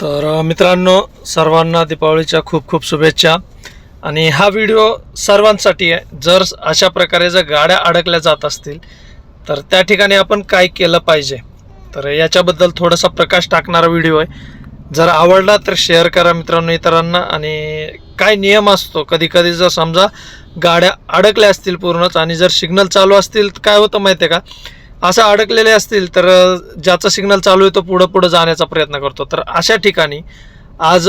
तर मित्रांनो सर्वांना दीपावलीच्या खूप खूप शुभेच्छा. आणि हा व्हिडिओ सर्वांसाठी आहे. जर अशा प्रकारे जर गाड्या अडकल्या जात असतील तर त्या ठिकाणी आपण काय केलं पाहिजे? तर याच्याबद्दल थोडासा प्रकाश टाकणारा व्हिडिओ आहे. जर आवडला तर शेअर करा मित्रांनो इतरांना. आणि काय नियम असतो? कधी कधी जर समजा गाड्या अडकल्या असतील पूर्णच आणि जर सिग्नल चालू असतील तर काय होतं माहिती आहे का? असं अडकलेले असतील तर ज्याचा सिग्नल चालू आहे तो पुढं पुढं जाण्याचा प्रयत्न करतो. तर अशा ठिकाणी आज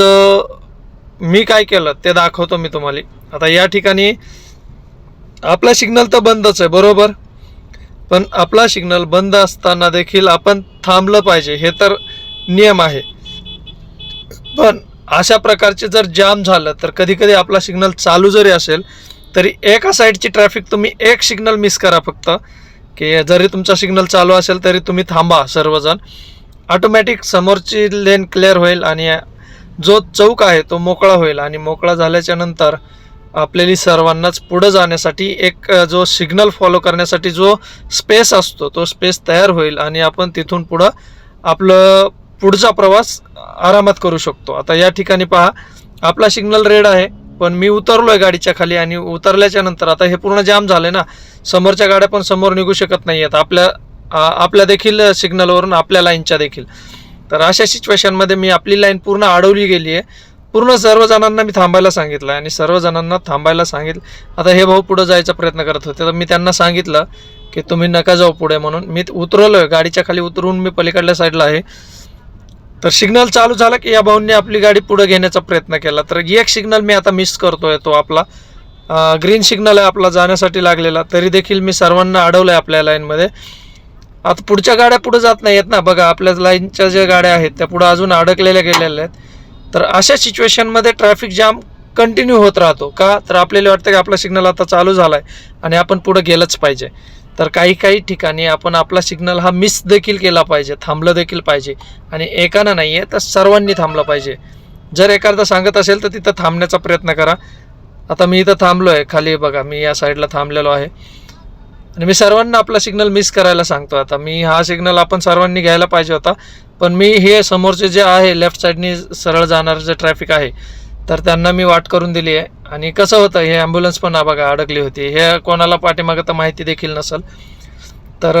मी काय केलं ते दाखवतो मी तुम्हाला. आता या ठिकाणी आपला सिग्नल तर बंदच आहे बरोबर? पण आपला सिग्नल बंद असताना देखील आपण थांबलं पाहिजे हे तर नियम आहे. पण अशा प्रकारचे जर जाम झालं तर कधी कधी आपला सिग्नल चालू जरी असेल तरी एका साईडची ट्रॅफिक तुम्ही एक सिग्नल मिस करा फक्त. की जरी तुमचा सिग्नल चालू असेल तरी तुम्ही थांबा सर्वजण. ऑटोमॅटिक समोरची लेन क्लिअर होईल आणि जो चौक आहे तो मोकळा होईल. आणि मोकळा झाल्याच्यानंतर आपल्याली सर्वांनाच पुढं जाण्यासाठी एक जो सिग्नल फॉलो करण्यासाठी जो स्पेस असतो तो स्पेस तयार होईल आणि आपण तिथून पुढं आपलं पुढचा प्रवास आरामात करू शकतो. आता या ठिकाणी पहा आपला सिग्नल रेड आहे. पण मी उतरलो आहे गाडीच्या खाली आणि उतरल्याच्या नंतर आता हे पूर्ण जाम झालं ना. समोरच्या गाड्या पण समोर निघू शकत नाही आहेत. आपल्या आपल्या देखील सिग्नलवरून आपल्या लाईनच्या देखील. तर अशा सिच्युएशनमध्ये मी आपली लाईन पूर्ण अडवली गेली आहे. पूर्ण सर्वजणांना मी थांबायला सांगितलं आणि सर्वजणांना थांबायला सांगितलं. आता हे भाऊ पुढं जायचा प्रयत्न करत होते. तर मी त्यांना सांगितलं की तुम्ही नका जाऊ पुढे म्हणून. मी उतरलो आहे गाडीच्या खाली उतरून मी पलीकडल्या साईडला आहे. तर सिग्नल चालू झाला की या भाऊंनी आपली गाडी पुढे घेण्याचा प्रयत्न केला. तर एक सिग्नल मी आता मिस करतोय तो आपला. ग्रीन सिग्नल आहे आपला जाण्यासाठी लागलेला. तरी देखील मी सर्वांना अडवलं आहे आपल्या लाईनमध्ये आता पुढच्या गाड्या पुढे जात नाही आहेत ना. बघा आपल्या लाईनच्या ज्या गाड्या आहेत त्या पुढे अजून अडकलेल्या गेलेल्या आहेत. तर अशा सिच्युएशनमध्ये ट्रॅफिक जाम कंटिन्यू होत राहतो का? तर आपल्याला वाटतं की आपला सिग्नल आता चालू झाला आहे आणि आपण पुढं गेलंच पाहिजे. तर काही काही ठिकाणी आपण आपला सिग्नल हा मिस देखील केला पाहिजे थांबलं देखील पाहिजे. आणि एकानं नाही आहे तर सर्वांनी थांबलं पाहिजे. जर एखादा सांगत असेल तर तिथं थांबण्याचा प्रयत्न करा. आता मी इथं थांबलो आहे खाली बघा मी या साईडला थांबलेलो आहे. आणि मी सर्वांना आपला सिग्नल मिस करायला सांगतो आता. मी हा सिग्नल आपण सर्वांनी घ्यायला पाहिजे होता. पण मी हे समोरचे जे आहे लेफ्ट साईडनी सरळ जाणारं जे ट्रॅफिक आहे तर त्यांना मी वाट करून दिली आहे. आणि कसं होतं हे ॲम्ब्युलन्स पण बघा अडकली होती. हे कोणाला पाठीमागं तर माहिती देखील नसेल. तर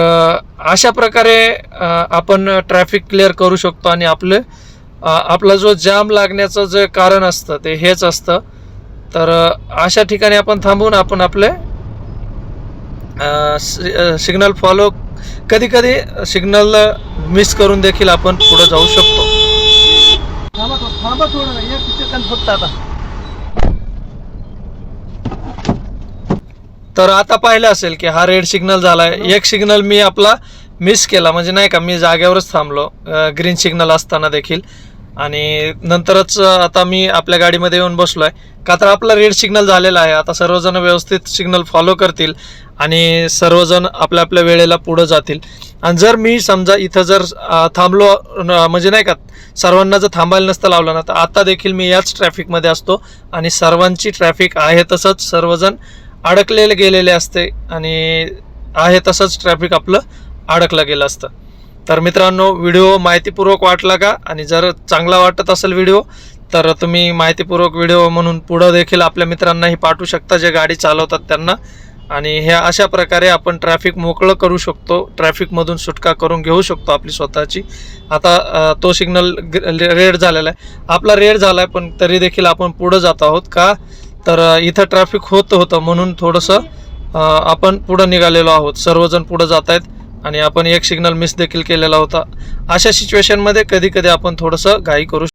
अशा प्रकारे आपण ट्रॅफिक क्लिअर करू शकतो आणि आपले आपला जो जाम लागण्याचं जे कारण असतं ते हेच असतं. तर अशा ठिकाणी आपण थांबून आपण आपले सिग्नल फॉलो कधी कधी सिग्नल मिस करून देखील आपण पुढे जाऊ शकतो. थांबा थोडं एक सेकंद फक्त आता. तर आता पाहिलं असेल की हा रेड सिग्नल झालाय. एक सिग्नल मी आपला मिस केला. म्हणजे नाही का मी जागेवरच थांबलो ग्रीन सिग्नल असताना देखील. आणि नंतरच आता मी आपल्या गाडीमध्ये येऊन बसलोय. का तर आपला रेड सिग्नल झालेला आहे. आता सर्वजण व्यवस्थित सिग्नल फॉलो करतील आणि सर्वजण आपल्या आपल्या वेळेला पुढं जातील. आणि जर मी समजा इथं जर थांबलो म्हणजे नाही का सर्वांना जर थांबायला नसतं लावलं ना तर आता देखील मी याच ट्रॅफिकमध्ये असतो आणि सर्वांची ट्रॅफिक आहे तसंच सर्वजण अडकलेले गेलेले असते आणि आहे तसंच ट्रॅफिक आपलं अडकलं गेलं असतं. तर मित्रांनो व्हिडिओ माहितीपूर्वक वाटला का? आणि जर चांगला वाटत असेल व्हिडिओ तर तुम्ही माहितीपूर्वक व्हिडिओ म्हणून पुढं देखील आपल्या मित्रांनाही पाठवू शकता जे गाडी चालवतात त्यांना. आणि ह्या अशा प्रकारे आपण ट्रॅफिक मोकळं करू शकतो. ट्रॅफिकमधून सुटका करून घेऊ शकतो आपली स्वतःची. आता तो सिग्नल रेड झालेला आहे. आपला रेड झाला आहे पण तरी देखील आपण पुढं जात आहोत का? तर इथं ट्रॅफिक होत होतं म्हणून थोडंसं आपण पुढं निघालेलो आहोत. सर्वजण पुढं जात आहेत आणि आपण एक सिग्नल मिस देखील केलेला होता. अशा सिच्युएशनमध्ये कधी कधी आपण थोडंसं घाई करू